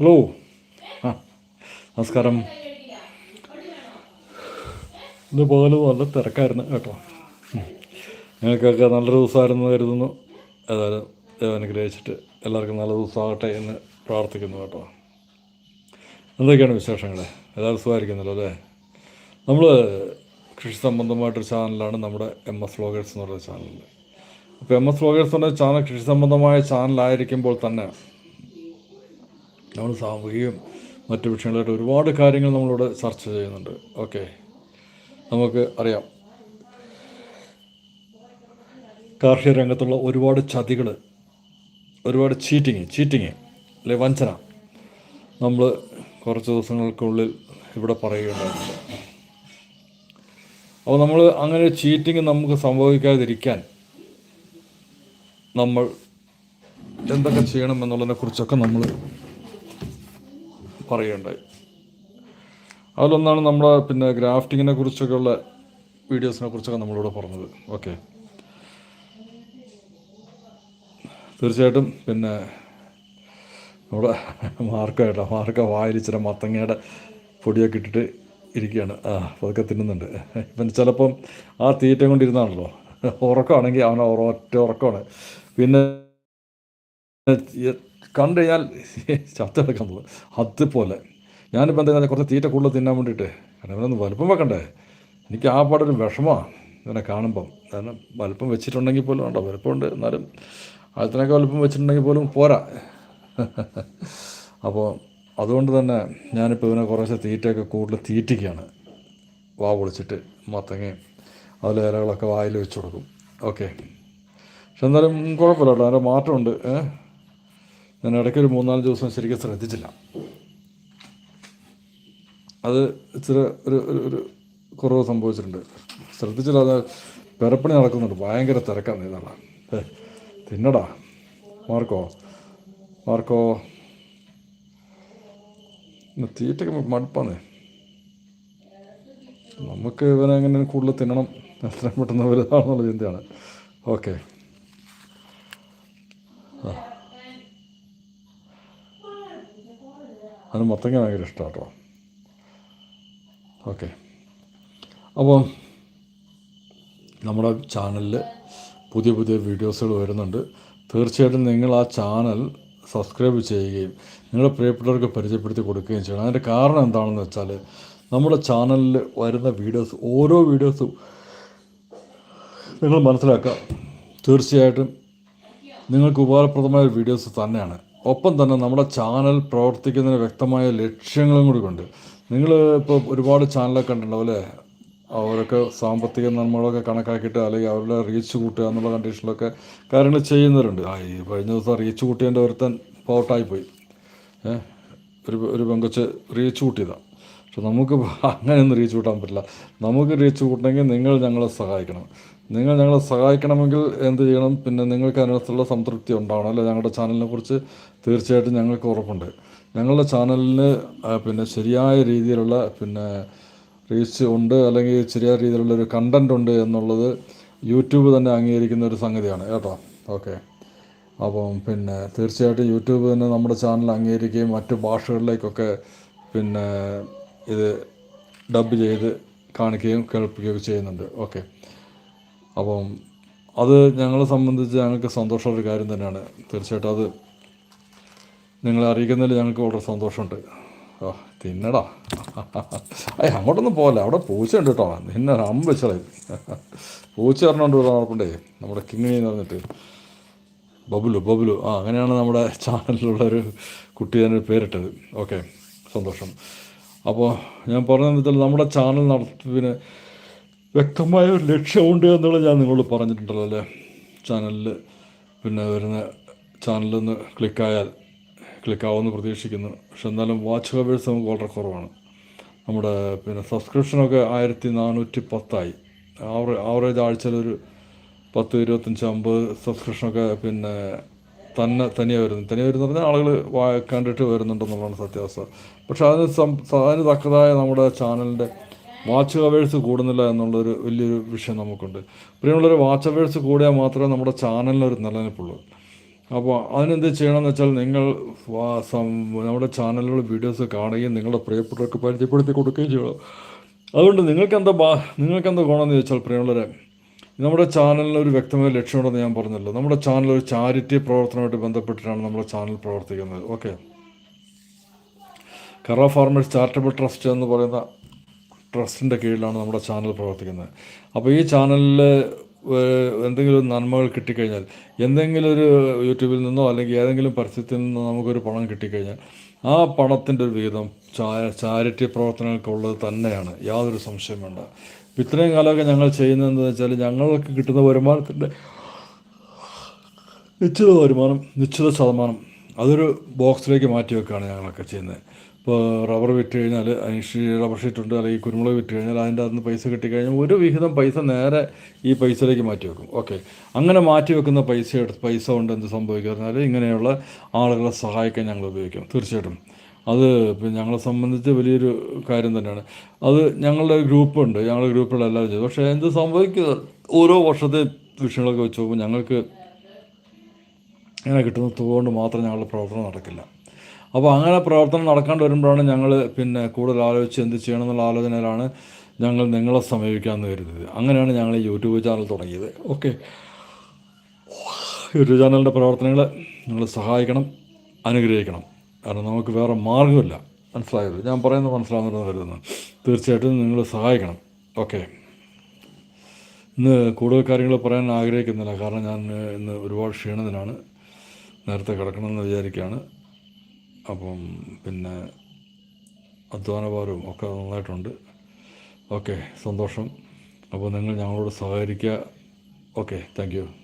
Hello ആ നമസ്കാരം. ഇന്ന് പകൽ നല്ല തിരക്കായിരുന്നു കേട്ടോ. നിങ്ങൾക്കൊക്കെ നല്ലൊരു ദിവസമായിരുന്നു എന്ന് കരുതുന്നു. ഏതായാലും ദൈവം അനുഗ്രഹിച്ചിട്ട് എല്ലാവർക്കും നല്ല ദിവസമാകട്ടെ എന്ന് പ്രാർത്ഥിക്കുന്നു കേട്ടോ. എന്തൊക്കെയാണ് വിശേഷങ്ങൾ ഏതായാലും സുഖമായിരിക്കുന്നല്ലോ അല്ലേ? നമ്മൾ കൃഷി സംബന്ധമായിട്ടൊരു ചാനലാണ് നമ്മുടെ എം എസ് വ്ളോഗേഴ്സ് എന്ന് പറയുന്ന ചാനൽ അപ്പോൾ എം എസ് വ്ളോഗേഴ്സ് പറഞ്ഞ ചാനൽ കൃഷി സംബന്ധമായ ചാനലായിരിക്കുമ്പോൾ തന്നെ നമ്മൾ സാമൂഹികം മറ്റു വിഷയങ്ങളായിട്ട് ഒരുപാട് കാര്യങ്ങൾ നമ്മളിവിടെ ചർച്ച ചെയ്യുന്നുണ്ട്. ഓക്കെ. നമുക്ക് അറിയാം. കാർഷിക രംഗത്തുള്ള ഒരുപാട് ചതികൾ ഒരുപാട് ചീറ്റിങ് ചീറ്റിങ് അല്ലെ വഞ്ചന നമ്മൾ കുറച്ച് ദിവസങ്ങൾക്കുള്ളിൽ ഇവിടെ പറയുകയുണ്ടായിട്ടുണ്ട്. അപ്പോൾ നമ്മൾ അങ്ങനെ ചീറ്റിങ് നമുക്ക് സംഭവിക്കാതിരിക്കാൻ നമ്മൾ എന്തൊക്കെ കുറിച്ചൊക്കെ നമ്മൾ പറയുകയുണ്ടായി. അതിലൊന്നാണ് നമ്മൾ പിന്നെ ഗ്രാഫ്റ്റിങ്ങിനെ കുറിച്ചൊക്കെയുള്ള വീഡിയോസിനെ കുറിച്ചൊക്കെ നമ്മളിവിടെ പറഞ്ഞത്. ഓക്കെ. തീർച്ചയായിട്ടും പിന്നെ നമ്മുടെ മാർക്ക കേട്ടോ മാർക്ക വായിലിച്ചിര മത്തങ്ങയുടെ പൊടിയൊക്കെ ഇട്ടിട്ട് ഇരിക്കുകയാണ്. ആ അതൊക്കെ തിന്നുന്നുണ്ട്. ഇപ്പം ചിലപ്പം ആ തീറ്റ കൊണ്ടിരുന്നാണല്ലോ. ഉറക്കമാണെങ്കിൽ അവൻ ഒറ്റ ഉറക്കമാണ്. പിന്നെ കണ്ടു കഴിഞ്ഞാൽ ചത്തെടുക്കാൻ തോന്നും. അതുപോലെ. ഞാനിപ്പോൾ എന്താ കുറച്ച് തീറ്റ കൂടുതൽ തിന്നാൻ വേണ്ടിയിട്ട് കാരണം ഇവനൊന്ന് വലുപ്പം വെക്കണ്ടേ? എനിക്ക് ആ പാടൊരു വിഷമമാണ് ഇവനെ കാണുമ്പം. കാരണം വലുപ്പം വെച്ചിട്ടുണ്ടെങ്കിൽ പോലും ഉണ്ടോ വലുപ്പമുണ്ട് എന്നാലും അതിനൊക്കെ വലുപ്പം വെച്ചിട്ടുണ്ടെങ്കിൽ പോലും പോരാ. അപ്പോൾ അതുകൊണ്ട് തന്നെ ഞാനിപ്പോൾ ഇവനെ കുറേശ്ശെ തീറ്റയൊക്കെ കൂടുതൽ തീറ്റിക്കുകയാണ് വാ പൊളിച്ചിട്ട് മത്തങ്ങയും അതിലെ ഇലകളൊക്കെ വായിൽ വെച്ച് കൊടുക്കും. ഓക്കെ. പക്ഷെ എന്തായാലും കുഴപ്പമില്ല കേട്ടോ. അതിന്റെ മാറ്റമുണ്ട്. ഏ ഞാൻ ഇടയ്ക്ക് ഒരു മൂന്നാൽ ദിവസം ശരിക്കും ശ്രദ്ധിച്ചില്ല. അത് ഇച്ചിരി ഒരു ഒരു കുറവ് സംഭവിച്ചിട്ടുണ്ട്. ശ്രദ്ധിച്ചില്ല അത് പെരപ്പണി നടക്കുന്നുണ്ട്. ഭയങ്കര തിരക്കാണ് ഇതാണ് തിന്നടാ. Marco Marco. തീറ്റൊക്കെ മടുപ്പാണ്. നമുക്ക് ഇവനെ എങ്ങനെ കൂടുതൽ തിന്നണം? എത്രയും പെട്ടെന്ന് വലുതാണെന്നുള്ള ചിന്തയാണ്. ഓക്കെ. അതിന് മത്തങ്ങ ഭയങ്കര ഇഷ്ടമാണ് ഓക്കെ. അപ്പോൾ നമ്മുടെ ചാനലിൽ പുതിയ പുതിയ വീഡിയോസുകൾ വരുന്നുണ്ട്. തീർച്ചയായിട്ടും നിങ്ങൾ ആ ചാനൽ സബ്സ്ക്രൈബ് ചെയ്യുകയും നിങ്ങളുടെ പ്രിയപ്പെട്ടവർക്ക് പരിചയപ്പെടുത്തി കൊടുക്കുകയും ചെയ്യണം. അതിന്റെ കാരണം എന്താണെന്ന് വെച്ചാൽ നമ്മുടെ ചാനലിൽ വരുന്ന വീഡിയോസ് ഓരോ വീഡിയോസും നിങ്ങൾ മനസ്സിലാക്കുക. തീർച്ചയായിട്ടും നിങ്ങൾക്ക് ഉപകാരപ്രദമായ വീഡിയോസ് തന്നെയാണ്. ഒപ്പം തന്നെ നമ്മുടെ ചാനൽ പ്രവർത്തിക്കുന്നതിന് വ്യക്തമായ ലക്ഷ്യങ്ങളും കൂടി ഉണ്ട്. നിങ്ങൾ ഇപ്പോൾ ഒരുപാട് ചാനലൊക്കെ കണ്ടിട്ടുണ്ടാവും അല്ലേ? അവരൊക്കെ സാമ്പത്തിക നന്മകളൊക്കെ കണക്കാക്കിയിട്ട് അല്ലെങ്കിൽ അവരുടെ റീച്ച് കൂട്ടുക എന്നുള്ള കണ്ടീഷനിലൊക്കെ കാര്യങ്ങൾ ചെയ്യുന്നവരുണ്ട്. ആ ഈ കഴിഞ്ഞ ദിവസം റീച്ച് കൂട്ടിയതിന്റെ ഒരുത്തൻ പോട്ടായിപ്പോയി ഏഹ് ഒരു ഒരു പെങ്കൊച്ച് റീച്ച് കൂട്ടിയതാണ് പക്ഷെ നമുക്ക് അങ്ങനെയൊന്നും റീച്ച് കൂട്ടാൻ പറ്റില്ല. നമുക്ക് റീച്ച് കൂട്ടണമെങ്കിൽ നിങ്ങൾ ഞങ്ങളെ സഹായിക്കണം. നിങ്ങൾ ഞങ്ങളെ സഹായിക്കണമെങ്കിൽ എന്ത് ചെയ്യണം? പിന്നെ നിങ്ങൾക്ക് അതിനകത്തുള്ള സംതൃപ്തി ഉണ്ടാവണം. അല്ലെ? ഞങ്ങളുടെ ചാനലിനെ കുറിച്ച് തീർച്ചയായിട്ടും ഞങ്ങൾക്ക് ഉറപ്പുണ്ട്. ഞങ്ങളുടെ ചാനലിന് പിന്നെ ശരിയായ രീതിയിലുള്ള പിന്നെ റീച്ച് ഉണ്ട് അല്ലെങ്കിൽ ശരിയായ രീതിയിലുള്ള ഒരു കണ്ടന്റ് ഉണ്ട് എന്നുള്ളത് യൂട്യൂബ് തന്നെ അംഗീകരിക്കുന്ന ഒരു സംഗതിയാണ്. കേട്ടോ? ഓക്കെ. അപ്പം പിന്നെ തീർച്ചയായിട്ടും യൂട്യൂബ് തന്നെ നമ്മുടെ ചാനൽ അംഗീകരിക്കുകയും മറ്റു ഭാഷകളിലേക്കൊക്കെ പിന്നെ ഇത് ഡബ് ചെയ്ത് കാണിക്കുകയും കേൾപ്പിക്കുകയും ചെയ്യുന്നുണ്ട്. ഓക്കെ. അപ്പം അത് ഞങ്ങളെ സംബന്ധിച്ച് ഞങ്ങൾക്ക് സന്തോഷമുള്ള കാര്യം തന്നെയാണ്. തീർച്ചയായിട്ടും അത് നിങ്ങളെ അറിയിക്കുന്നതിൽ ഞങ്ങൾക്ക് വളരെ സന്തോഷമുണ്ട്. ഓ തിന്നടാ. അയ്യ അങ്ങോട്ടൊന്നും പോകല്ല അവിടെ പൂച്ചയുണ്ട് കേട്ടോ. നിന്നെ അമ്പ വെച്ചളെ. പൂച്ച പറഞ്ഞുകൊണ്ട് നടപ്പുണ്ടേ. നമ്മുടെ കിങ്ങിണി എന്ന് പറഞ്ഞിട്ട്. ബബുലു ബബുലു. ആ അങ്ങനെയാണ് നമ്മുടെ ചാനലിലുള്ള ഒരു കുട്ടി തന്നെ പേരിട്ടത്. ഓക്കെ. സന്തോഷം. അപ്പോൾ ഞാൻ പറഞ്ഞ വിധത്തിൽ നമ്മുടെ ചാനൽ നടത്തിപ്പിന് വ്യക്തമായ ഒരു ലക്ഷ്യമുണ്ട് എന്നുള്ളത് ഞാൻ നിങ്ങളോട് പറഞ്ഞിട്ടുണ്ടല്ലോ അല്ലേ? ചാനലിൽ പിന്നെ വരുന്ന ചാനലിൽ നിന്ന് ക്ലിക്കായാൽ ക്ലിക്കാവുമെന്ന് പ്രതീക്ഷിക്കുന്നു. പക്ഷെ എന്നാലും വാച്ച് ഹവേഴ്സ് നമുക്ക് വളരെ കുറവാണ്. നമ്മുടെ പിന്നെ സബ്സ്ക്രിപ്ഷനൊക്കെ ആയിരത്തി നാനൂറ്റി പത്തായി ആവറേജ് ആവറേജ് ആഴ്ചയിലൊരു പത്ത് ഇരുപത്തഞ്ച് അമ്പത് സബ്സ്ക്രിപ്ഷനൊക്കെ പിന്നെ തന്നെ തനിയെ വരുന്നു. തനിയെ വരുന്നു പറഞ്ഞാൽ ആളുകൾ കണ്ടിട്ട് വരുന്നുണ്ടെന്നുള്ളതാണ് സത്യാവസ്ഥ. പക്ഷെ അതിന് സം അതിന് തക്കതായ നമ്മുടെ ചാനലിന്റെ വാച്ച് അവേഴ്സ് കൂടുന്നില്ല എന്നുള്ളൊരു വലിയൊരു വിഷയം നമുക്കുണ്ട്. പ്രിയമുള്ളൊരു വാച്ച് അവേഴ്സ് കൂടിയാൽ മാത്രമേ നമ്മുടെ ചാനലിനൊരു നിലനിൽപ്പുള്ളൂ. അപ്പോൾ അതിനെന്ത് ചെയ്യണമെന്ന് വെച്ചാൽ നിങ്ങൾ നമ്മുടെ ചാനലിലുള്ള വീഡിയോസ് കാണുകയും നിങ്ങളുടെ പ്രിയപ്പെട്ടവർക്ക് പരിചയപ്പെടുത്തി കൊടുക്കുകയും ചെയ്യണം. അതുകൊണ്ട് നിങ്ങൾക്കെന്താ ബാ നിങ്ങൾക്ക് എന്താ ഗുണമെന്ന് ചോദിച്ചാൽ പ്രിയമുള്ളവരെ നമ്മുടെ ചാനലിന് ഒരു വ്യക്തമായ ലക്ഷ്യമുണ്ടെന്ന് ഞാൻ പറഞ്ഞല്ലോ. നമ്മുടെ ചാനൽ ഒരു ചാരിറ്റി പ്രവർത്തനമായിട്ട് ബന്ധപ്പെട്ടിട്ടാണ് നമ്മുടെ ചാനൽ പ്രവർത്തിക്കുന്നത്. ഓക്കെ. കറ ഫാർമേഴ്സ് ചാരിറ്റബിൾ ട്രസ്റ്റ് എന്ന് പറയുന്ന ട്രസ്റ്റിന്റെ കീഴിലാണ് നമ്മുടെ ചാനൽ പ്രവർത്തിക്കുന്നത്. അപ്പോൾ ഈ ചാനലിൽ എന്തെങ്കിലും നന്മകൾ കിട്ടിക്കഴിഞ്ഞാൽ എന്തെങ്കിലും ഒരു യൂട്യൂബിൽ നിന്നോ അല്ലെങ്കിൽ ഏതെങ്കിലും പരസ്യത്തിൽ നിന്നോ നമുക്കൊരു പണം കിട്ടിക്കഴിഞ്ഞാൽ ആ പണത്തിന്റെ ഒരു വിഹിതം ചാരിറ്റി പ്രവർത്തനങ്ങൾക്കുള്ളത് തന്നെയാണ്. യാതൊരു സംശയം വേണ്ട ഇത്രയും കാലമൊക്കെ ഞങ്ങൾ ചെയ്യുന്നതെന്ന് വെച്ചാൽ ഞങ്ങൾക്ക് കിട്ടുന്ന വരുമാനത്തിന്റെ നിശ്ചിത വരുമാനം നിശ്ചിത ശതമാനം അതൊരു ബോക്സിലേക്ക് മാറ്റി വെക്കുകയാണ് ഞങ്ങളൊക്കെ ചെയ്യുന്നത്. ഇപ്പോൾ റബ്ബർ വിറ്റ് കഴിഞ്ഞാൽ അതിന് റബ്ബർ ഷീറ്റ് ഉണ്ട് അല്ലെങ്കിൽ കുരുമുളക് വിറ്റ് കഴിഞ്ഞാൽ അതിന്റെ അകത്ത് പൈസ കിട്ടിക്കഴിഞ്ഞാൽ ഒരു വിഹിതം പൈസ നേരെ ഈ പൈസയിലേക്ക് മാറ്റി വെക്കും. ഓക്കെ. അങ്ങനെ മാറ്റി വെക്കുന്ന പൈസ എടുത്ത് പൈസ കൊണ്ട് എന്ത് സംഭവിക്കുക പറഞ്ഞാൽ ഇങ്ങനെയുള്ള ആളുകളെ സഹായിക്കാൻ ഞങ്ങൾ ഉപയോഗിക്കും. തീർച്ചയായിട്ടും. അത് ഞങ്ങളെ സംബന്ധിച്ച് വലിയൊരു കാര്യം തന്നെയാണ്. അത് ഞങ്ങളുടെ ഗ്രൂപ്പുണ്ട്. ഞങ്ങളുടെ ഗ്രൂപ്പുകൾ എല്ലാവരും ചെയ്തു. പക്ഷേ എന്ത് സംഭവിക്കുക ഓരോ വർഷത്തെ വിഷയങ്ങളൊക്കെ വെച്ച് നോക്കുമ്പോൾ ഞങ്ങൾക്ക് ഇങ്ങനെ കിട്ടുന്ന തുക കൊണ്ട് മാത്രം ഞങ്ങളുടെ പ്രവർത്തനം നടക്കില്ല. അപ്പോൾ അങ്ങനെ പ്രവർത്തനം നടക്കാണ്ട് വരുമ്പോഴാണ് ഞങ്ങൾ പിന്നെ കൂടുതൽ ആലോചിച്ച് എന്ത് ചെയ്യണം എന്നുള്ള ആലോചനയിലാണ് ഞങ്ങൾ നിങ്ങളെ സമീപിക്കാമെന്ന് കരുതിയത്. അങ്ങനെയാണ് ഞങ്ങൾ യൂട്യൂബ് ചാനൽ തുടങ്ങിയത്. ഓക്കെ. യൂട്യൂബ് ചാനലിന്റെ പ്രവർത്തനങ്ങൾ നിങ്ങൾ സഹായിക്കണം അനുഗ്രഹിക്കണം. കാരണം നമുക്ക് വേറെ മാർഗമില്ല മനസ്സിലായല്ലോ ഞാൻ പറയുന്നത് മനസ്സിലാകുന്നു കരുതുന്നു. തീർച്ചയായിട്ടും നിങ്ങൾ സഹായിക്കണം. ഓക്കെ. ഇന്ന് കൂടുതൽ കാര്യങ്ങൾ പറയാൻ ആഗ്രഹിക്കുന്നില്ല. കാരണം ഞാൻ ഇന്ന് ഒരുപാട് ക്ഷീണത്തിനാണ് നേരത്തെ കിടക്കണമെന്ന് വിചാരിക്കുകയാണ്. അപ്പം പിന്നെ അധ്വാനഭാരവും ഒക്കെ നന്നായിട്ടുണ്ട്. ഓക്കെ. സന്തോഷം. അപ്പോൾ നിങ്ങൾ ഞങ്ങളോട് സഹകരിക്കുക. ഓക്കെ. താങ്ക്